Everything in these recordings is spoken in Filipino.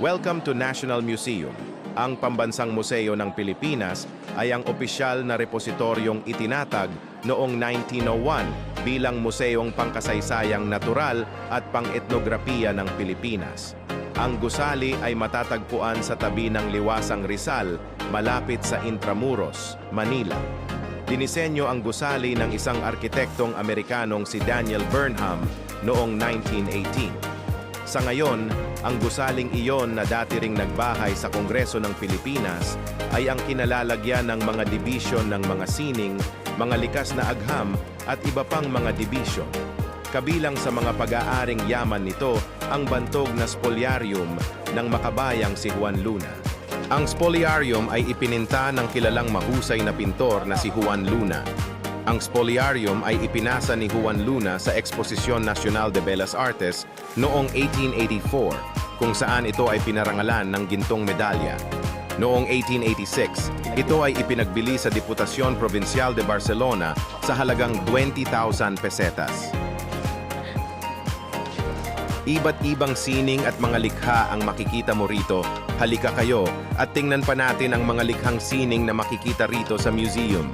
Welcome to National Museum. Ang pambansang museo ng Pilipinas ay ang opisyal na repositoryong itinatag noong 1901 bilang museong pangkasaysayang natural at pang-etnografiya ng Pilipinas. Ang gusali ay matatagpuan sa tabi ng Liwasang Rizal, malapit sa Intramuros, Manila. Dinisenyo ang gusali ng isang arkitektong Amerikanong si Daniel Burnham noong 1918. Sa ngayon, ang gusaling iyon na dati ring nagbahay sa Kongreso ng Pilipinas ay ang kinalalagyan ng mga dibisyon ng mga sining, mga likas na agham at iba pang mga dibisyon. Kabilang sa mga pag-aaring yaman nito ang bantog na spoliarium ng makabayang si Juan Luna. Ang spoliarium ay ipininta ng kilalang mahusay na pintor na si Juan Luna. Ang spoliarium ay ipinasa ni Juan Luna sa Exposición Nacional de Bellas Artes noong 1884, kung saan ito ay pinarangalan ng gintong medalya. Noong 1886, ito ay ipinagbili sa Deputasyon Provincial de Barcelona sa halagang 20,000 pesetas. Iba't ibang sining at mga likha ang makikita mo rito. Halika kayo at tingnan pa natin ang mga likhang sining na makikita rito sa museum.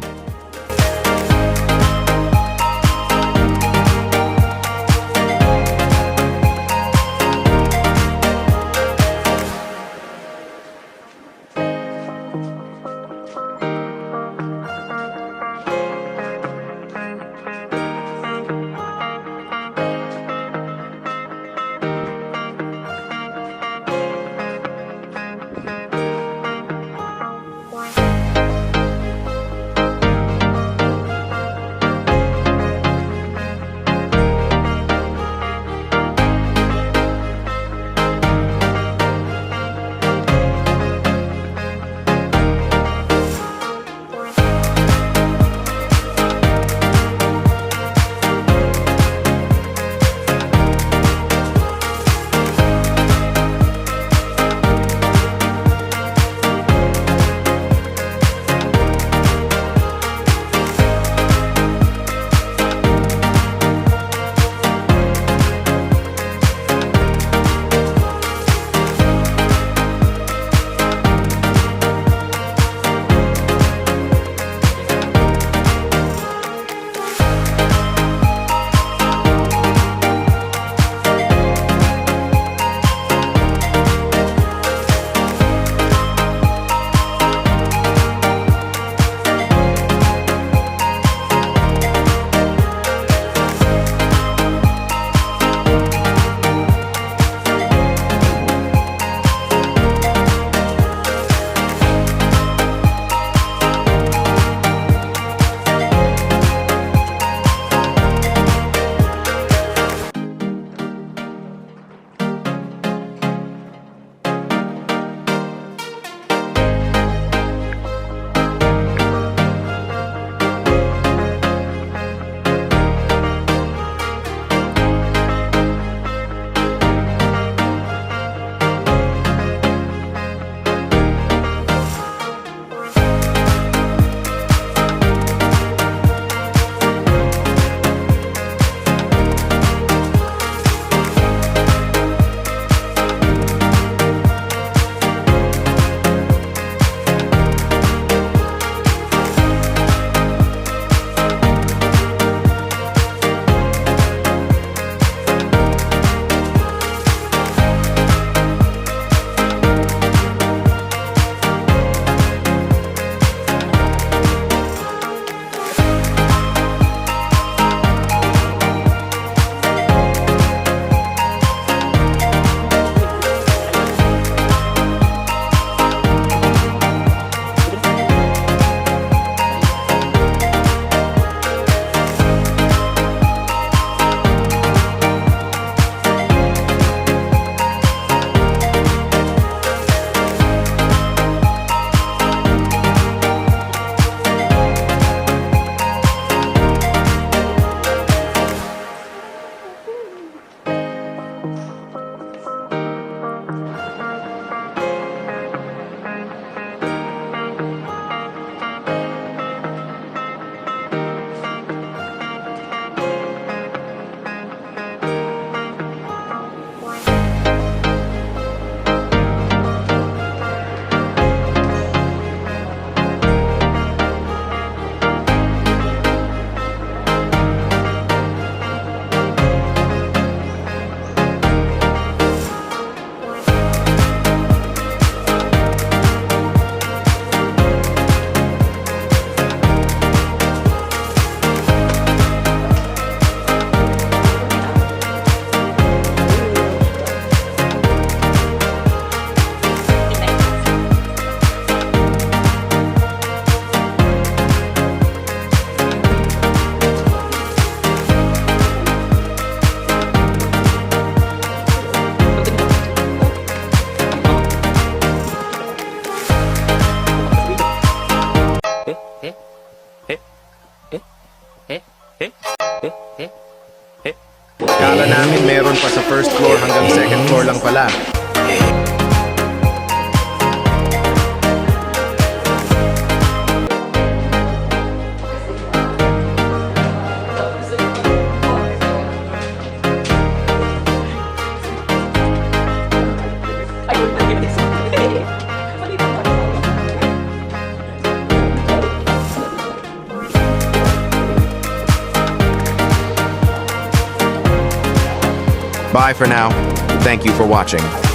Eh? Eh? Eh? Eh? Kala namin meron pa sa first floor hanggang second floor lang pala. Bye for now. Thank you for watching.